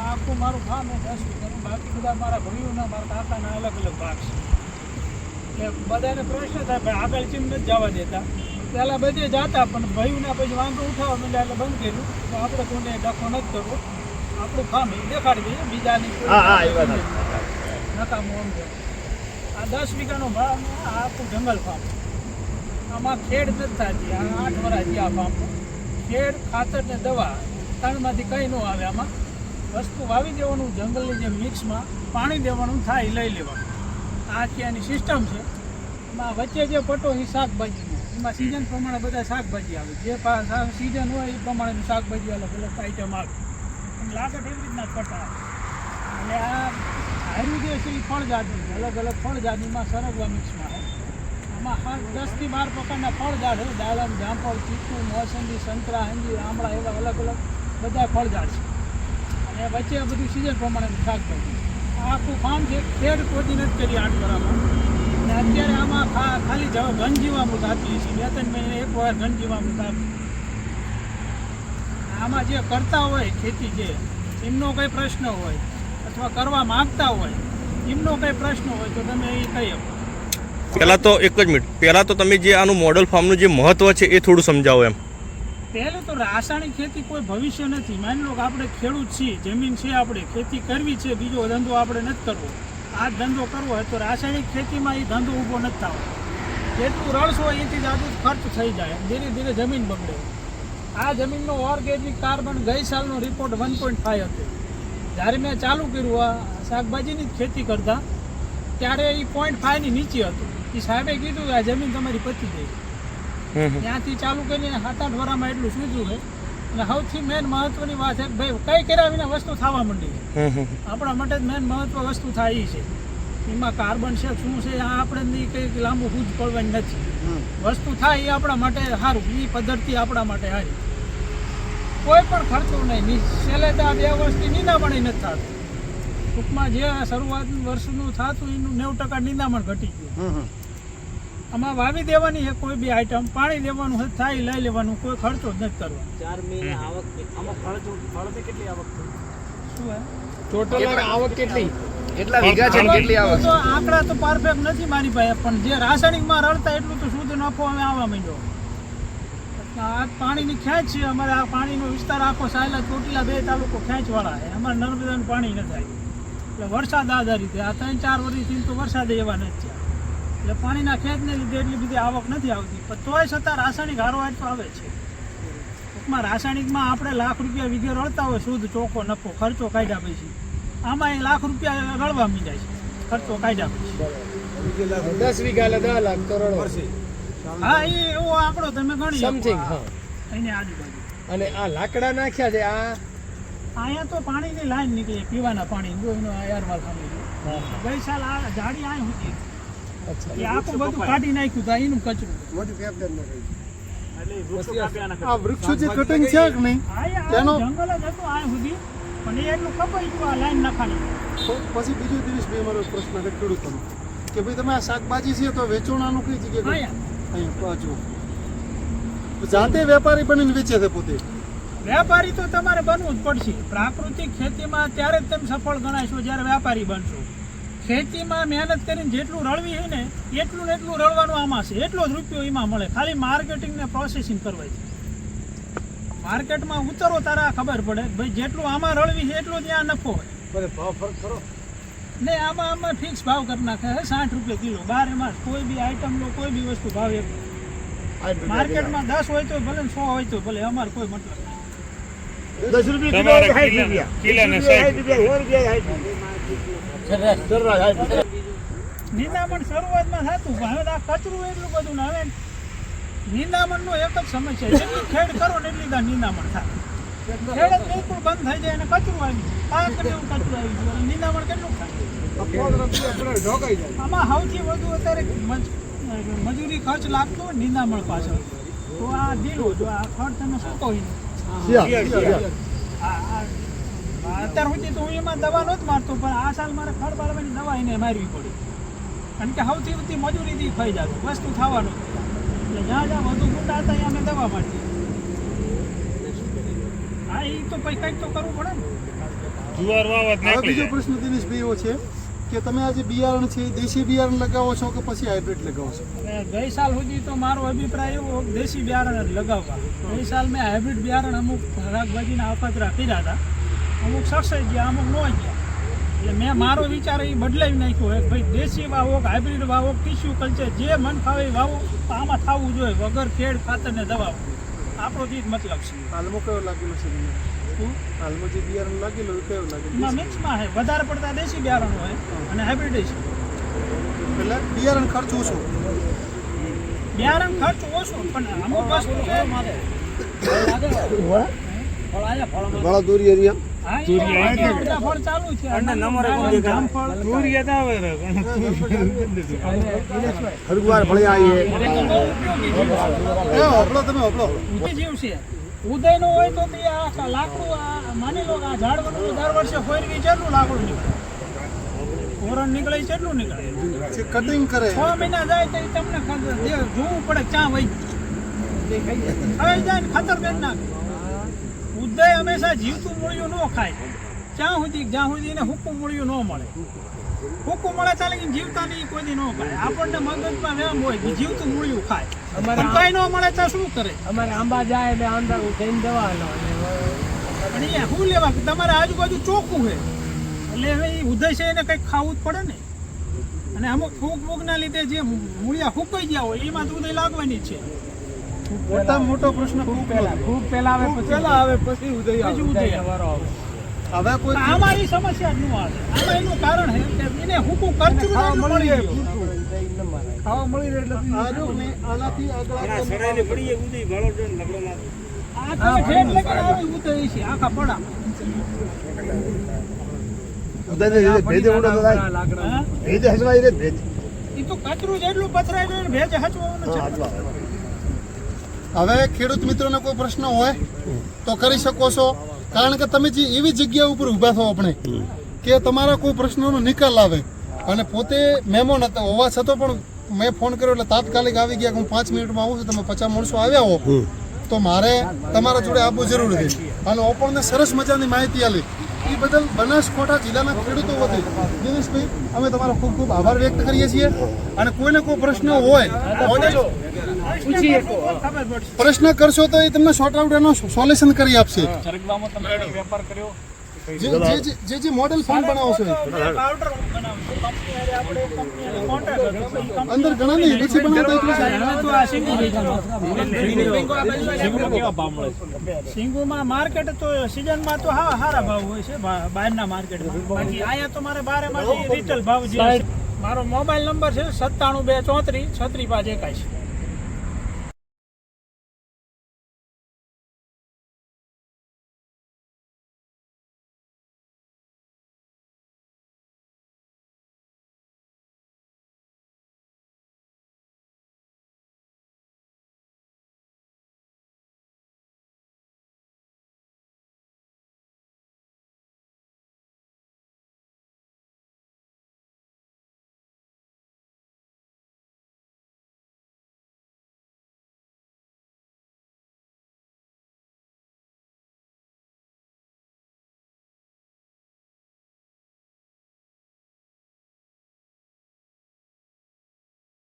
આખું મારું ફાર્મ એ દસ બાકી બધા મારા ભાઈઓના મારા કાકાના અલગ અલગ ભાગ છે એટલે બધાને પ્રશ્ન થાય ભાઈ આગળ ચીમ નથી જવા દેતા પહેલાં બધે જતા પણ ભાઈઓના પછી વાંધો ઉઠાવવા માંડ્યા એટલે બંધ કર્યું તો આપણે કોઈને ડખો નથી કરવો આપણું ફાર્મ એ દેખાડી દઈએ બીજાની નકામું આમ. આ દસ વીઘાનો ભાગ આ આખું જંગલ ફાર્મ આમાં ખેડ નથી થતી આઠ વર્ષ આ ફાર્મ ખેડ, ખાતર ને દવા ત્રણમાંથી કંઈ ન આવે આમાં. વસ્તુ વાવી દેવાનું, જંગલની જે મિક્સમાં પાણી દેવાનું થાય લઈ લેવાનું. આ ત્યાંની સિસ્ટમ છે. એમાં વચ્ચે જે પટો એ શાકભાજીનો એમાં સિઝન પ્રમાણે બધા શાકભાજી આવે. જે સિઝન હોય એ પ્રમાણેનું શાકભાજી અલગ અલગ આઈટમ આવે. લાગે એવી રીતના જ પટ્ટા આવે. અને આ હાર્યું જે છે. એ ફળ જાતનું અલગ અલગ ફળ જાતમાં સરગવા મિક્સમાં આવે. આમાં હાથ દસથી બાર પ્રકારના ફળ ઝાડ હોય દાડમ જામફળ, ચીકુ મોસંબી સંતરા હંજી આમળા એવા અલગ અલગ બધા ફળ ઝાડ છે. અને વચ્ચે બધું સિઝન પ્રમાણે શાકભાજી આ આખું ફાર્મ છે, ખેડ કોટી નથી કરી આઠ વરામાં અને અત્યારે આમાં ખાલી જવા ઘન જીવામૃત આપીએ છીએ. બે ત્રણ મહિને એક વાર ઘન જીવામૃત આપીએ આમાં જે કરતા હોય ખેતી જે, એમનો કંઈ પ્રશ્ન હોય અથવા કરવા માગતા હોય, એમનો કંઈ પ્રશ્ન હોય તો તમે એ કહી શકો. પહેલાં તો એક જ મિનિટ. પહેલાં તો તમે જે આનું મોડલ ફાર્મનું જે મહત્વ છે એ થોડું સમજાવો એમ. પહેલું તો રાસાયણિક ખેતી કોઈ ભવિષ્ય નથી. માની લો કે આપણે ખેડૂત છીએ, જમીન છે આપણે, ખેતી કરવી છે, બીજો ધંધો આપણે નથી કરવો. આ ધંધો કરવો હોય તો રાસાયણિક ખેતીમાં એ ધંધો ઊભો નથી થવો. જેટલું રળશો એથી જ ખર્ચ થઈ જાય, ધીરે ધીરે જમીન બગડે. આ જમીનનો ઓર્ગેનિક કાર્બન ગઈ સાલનો રિપોર્ટ વન પોઈન્ટ ફાઈવ હતો. જ્યારે મેં ચાલુ કર્યું, આ શાકભાજીની જ ખેતી કરતા, ત્યારે એ પોઈન્ટ ફાઈવની નીચે હતું. એ સાહેબે કીધું કે આ જમીન તમારી પતી ગઈ. ત્યાંથી ચાલુ કરીને સાત આઠ એટલું સૂઝ્યું છે. અને સૌથી મેન મહત્વની વાત છે ભાઈ કઈ કર્યા વિના વસ્તુ થવા માંડી. છે. આપણા માટે જ મેન મહત્વ વસ્તુ થાય છે. એમાં કાર્બન છે શું છે આ આપણે કંઈક લાંબુ હૂજ પડવાની નથી. વસ્તુ થાય એ આપણા માટે સારું. એ પદ્ધતિ આપણા માટે સારી. કોઈ પણ ખર્ચો નહીં. છેલ્લે તો આ બે વર્ષથી નિંદામણ નથી થતું. ટૂંકમાં જે શરૂઆત વર્ષનું થતું એનું નેવું ટકા નિંદામણ ઘટી ગયું. આમાં વાવી દેવાની છે કોઈ બી આઈટમ પાણી દેવાનું હોય થાય લઈ લેવાનું કોઈ ખર્ચો જ નથી કરવાનો. ચાર મહિને આવક આમાં ફળ જો ફળ તો કેટલી આવક થઈ? શું હે? ટોટલ આવક કેટલી? કેટલા? વીઘા છે કેટલી આવક? તો આંકડા તો પરફેક્ટ નથી મારી પાસે પણ જે રાસાયણિકમાં રળતા એટલું તો શુદ્ધ નફો અમે આવવા માંડ્યો. આ પાણીની ખેંચ છે અમારે આ પાણીનો વિસ્તાર આખો સાયલા ચોટીલા બે તાલુકો ખેંચવાળા છે. અમારે નર્મદાનું પાણી ન થાય. એટલે વરસાદ આધારિત છે. આ ત્રણ ચાર વર્ષથી તો વરસાદ એવા નથી થયા. એટલે પાણીના ખેતને લીધે એટલી બધી આવક નથી આવતી. પણ તોય છતાં રાસાયણિક હારો તો આવે છે. ટૂંકમાં રાસાયણિકમાં આપણે લાખ રૂપિયા વીઘે રળતા હોય શુદ્ધ ચોખ્ખો નફો ખર્ચો કાઢ્યા પછી. આમાં એ લાખ રૂપિયા રળવા મીડાય છે. ખર્ચો કાઢ્યા પછી. દસ વીઘા એટલે દસ લાખ કરોડ હા એ એવો આંકડો તમે ગણી સમથિંગ હા. એની આજુબાજુ. અને આ લાકડા નાખ્યા છે આ? અહીંયા તો પાણીની લાઈન નીકળી પીવાના પાણી જો એનો એરવાલ સામે ગઈ સાલ આ જાડી આ હતી એ આખું બધું કાઢી નાખ્યું તો એનું કચરું. એટલે વૃક્ષો કાપ્યાના આ વૃક્ષો જે કટિંગ છે કે નહીં? તેનો- જંગલ જ હતું આ સુધી પણ એ એટલું કપાઈ ગયું આ લાઈન નખાણી. તો પછી બીજો દિવસ બે મારો પ્રશ્ન છે ખેડૂતોનો કે ભાઈ તમે આ શાકભાજી છે તો વેચોણાનું કઈ જગ્યાએ અહીંયા. જાતે વેપારી બનીને વેચે છે પોતે. વેપારી તો તમારે બનવું જ પડશે. પ્રાકૃતિક ખેતીમાં ત્યારે જ તમે સફળ ગણાશો જ્યારે વેપારી બનશો. ખેતીમાં મહેનત કરીને જેટલું રળવી હોય ને એટલું ને એટલું રળવાનું આમાં છે. એટલો જ રૂપિયો એમાં મળે. ખાલી માર્કેટિંગ ને પ્રોસેસિંગ કરવાય છે. માર્કેટમાં ઉતરો તારા ખબર પડે. ભાઈ જેટલું આમાં રળવી છે એટલો ત્યાં નફો હોય. ભાવ ફરક કરો. ને આમાં આમાં ફિક્સ ભાવ કરી નાખે છે સાઠ રૂપિયા કિલો બાર એમાં કોઈ બી આઈટમ લો કોઈ બી વસ્તુ ભાવ. એક માર્કેટમાં દસ હોય તો ભલે ને સો હોય તો ભલે અમારે કોઈ મતલબ નહીં. દસ રૂપિયા કિલો સાઠ રૂપિયા. રૂપિયા સો રૂપિયા સાઠ નિંદામણ શરૂઆતમાં થતું પણ હવે આ કચરું એટલું બધું ને હવે નિંદામણનો એક જ સમસ્યા જેટલી ખેડ કરો ને એટલી ત્યાં નિંદામણ થાય. ખેડ જ બિલકુલ બંધ થઈ જાય અને કચરું આવી પાક એવું કચરું આવી ગયું નિંદામણ કેટલું થાય? આમાં સૌથી વધુ અત્યારે મજૂરી ખર્ચ લાગતો હોય નિંદામણ પાછળ. તો આ દિલો જો આ ખર્ચ તમે શું કહો એને? આ- આ- આ અત્યાર સુધી તો હું એમાં દવા નહોતો મારતો પણ આ સાલ મારે ફળ બાળવાની દવા એને મારવી પડી. કારણ કે સૌથી વધુ મજૂરીથી ખાઈ જતું વસ્તુ થવાનું. એટલે જ્યાં જ્યાં વધુ ગુંડા હતા ત્યાં અમે દવા મારી હા એ તો કંઈક કંઈક તો કરવું પડે ને. જુવાર વાવત હવે બીજો પ્રશ્ન દિનેશભાઈ એવો છે કે તમે આજે બિયારણ છે દેશી બિયારણ લગાવો છો કે પછી હાઇબ્રિડ લગાવો છો? ગઈ સાલ સુધી તો મારો અભિપ્રાય એવો દેશી બિયારણ જ લગાવવા. ગઈ સાલ મેં હાઇબ્રિડ બિયારણ અમુક શાકભાજીના અપતરા કર્યા હતા. અમુક સક્સેસ ગયા અમુક ન ગયા. એટલે મેં મારો વિચાર એ બદલાવી નાખ્યો હે ભાઈ દેશી વાવો હાઇબ્રિડ વાવો ટીસ્યુ કલ્ચર જે મન ફાવે વાવો. તો આમાં થવું જોઈએ. વગર ખેડ ખાતર ને દવા. આપણો જ મતલબ છે. હાલમાં કયો લાગેલો છે હાલમાં જે બિયારણ લાગેલું એ કયો એમાં લાગેલું મિક્સમાં છે. વધારે પડતા દેશી બિયારણ હોય અને હાઇબ્રિડ છે એટલે બિયારણ ખર્ચ ઓછો. બિયારણ ખર્ચ ઓછો પણ અમુક વસ્તુ છે. ઘણા દૂરી એરિયા હરગુવાર આવીએ. જીવ છે. ઉદય હોય તો આ લાકડું માની લો કે આ ઝાડવાનું દર વર્ષે ફોરવી કેટલું લાકડું નીકળે. ઓરણ નીકળે કેટલું નીકળે. કટિંગ કરે. છ મહિના જાય તો તમને ખબર જોવું પડે ક્યાં વહી. જાય ને ખાતર બેન નાખે. ઉદય હંમેશા જીવતું મૂળિયું ન ખાય. જ્યાં સુધી જ્યાં સુધી એને હુકું મૂળિયું ન મળે. હુકું મળે ચાલે કે જીવતા નહીં કોઈ દી ન ખાય. આપણને મગજમાં વેમ હોય કે જીવતું મૂળિયું ખાય. અમારે કઈ ન મળે તો શું કરે? અમારે આંબા જાય એટલે અંદર જઈને દવાનો પણ એ શું લેવા? તમારે આજુબાજુ ચોખ્ખું છે. એટલે હવે એ ઉદય છે એને કંઈક ખાવું જ પડે ને. અને અમુક ફૂગ ફૂગના લીધે જે મૂળિયા હુકાઈ ગયા હોય એમાં તો ઉદય લાગવાની છે. મોટામાં મોટો પ્રશ્ન ખૂબ પહેલા ખૂબ પહેલા આવે પછી પહેલા આવે પછી ઉદય ઉદય આવે. હવે કોઈ અમારી સમસ્યા નું આવે? આમાં એનું કારણ છે કે એને હુકું કરતું મળી જાય ખાવા મળી રહે એટલે આ જો ને આનાથી આગળ આ તમે ઠેઠ આવી ઉદય છે આખા પડા હા? એ તો કચરું જેટલું પથરાય ને ભેજ હચવાનું છે. હવે ખેડૂત મિત્રોને કોઈ પ્રશ્ન હોય તો કરી શકો છો. કારણ કે તમે જે એવી જગ્યા ઉપર ઊભા છો આપણે કે તમારા કોઈ પ્રશ્નોનો નિકાલ આવે. અને પોતે મહેમાન હતા હોવા છતાં પણ મેં ફોન કર્યો એટલે તાત્કાલિક આવી ગયા કે હું પાંચ મિનિટમાં આવું છું તમે પચાસ માણસો આવ્યા હો. તો મારે તમારા જોડે આવવું જરૂર છે અને ઓપણને સરસ મજાની માહિતી આપી એ બદલ બનાસકાંઠા જિલ્લાના ખેડૂતો વતી દિનેશભાઈ અમે તમારો ખૂબ ખૂબ આભાર વ્યક્ત કરીએ છીએ. અને કોઈને કોઈ પ્રશ્ન હોય પ્રશ્ન કરશો તો એ તમને શોર્ટ આઉટ એનો સોલ્યુશન કરી આપશે. સરગવામાં તમે વેપાર કર્યો જે જે- મોડેલ ફોન બનાવો છો અંદર ઘણા નહીં નથી બનાવતા સિંગુમાં માર્કેટ તો સિઝનમાં તો હા સારા ભાવ હોય છે બહારના માર્કેટમાં બાકી અહીંયા તો મારે બારે માંથી રિટેલ ભાવ જે મારો મોબાઈલ નંબર છે સત્તાણું બે ચોત્રીસ છત્રીસ પાંચ એકાશી